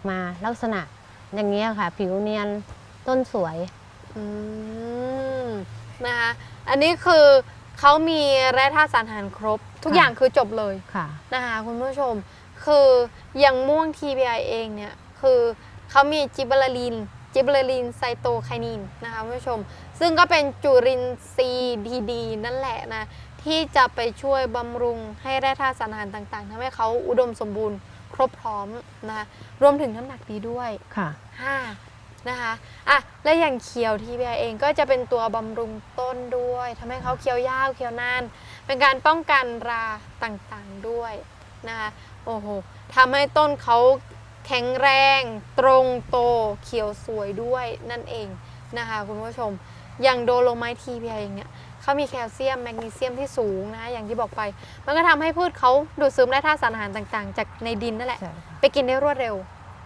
อกมาลักษณะอย่างเงี้ยค่ะ ผิวเนียนต้นสวยอืมนะคะอันนี้คือเขามีแร่ธาตุสารอาหารครบ ทุกค่ะอย่างคือจบเลยค่ะนะคะคุณผู้ชม คืออย่างม่วง TBI เองเนี่ยคือเขามีจิบเบอร์ลินจิบเบอร์ลินไซโตไคนินนะคะคุณผู้ชม ซึ่งก็เป็นจุลินทรีย์ดีๆนั่นแหละนะที่จะไปช่วยบำรุงให้แร่ธาตุสารอาหารต่างๆทำให้เขาอุดมสมบูรณ์ ครบพร้อมนะคะรวมถึงน้ำหนักดีด้วยค่ะ ห้านะคะอะและอย่างเขียวทีบีเองก็จะเป็นตัวบำรุงต้นด้วยทำให้เขาเขียวยาวเขียวนาน เป็นการป้องกันราต่างๆด้วยนะคะโอ้โหทำให้ต้นเขาแข็งแรง ตรงโตเขียวสวยด้วยนั่นเองนะคะคุณผู้ชมอย่างโดโลไมทีพีเองเนี่ย เขามีแคลเซียมแมกนีเซียมที่สูงนะอย่างที่บอกไป มันก็ทำให้พืชเขาดูดซึมแร่ธาตุสารอาหารต่างๆ จากในดินนั่นแหละใช่ค่ะไปกินได้รวดเร็ว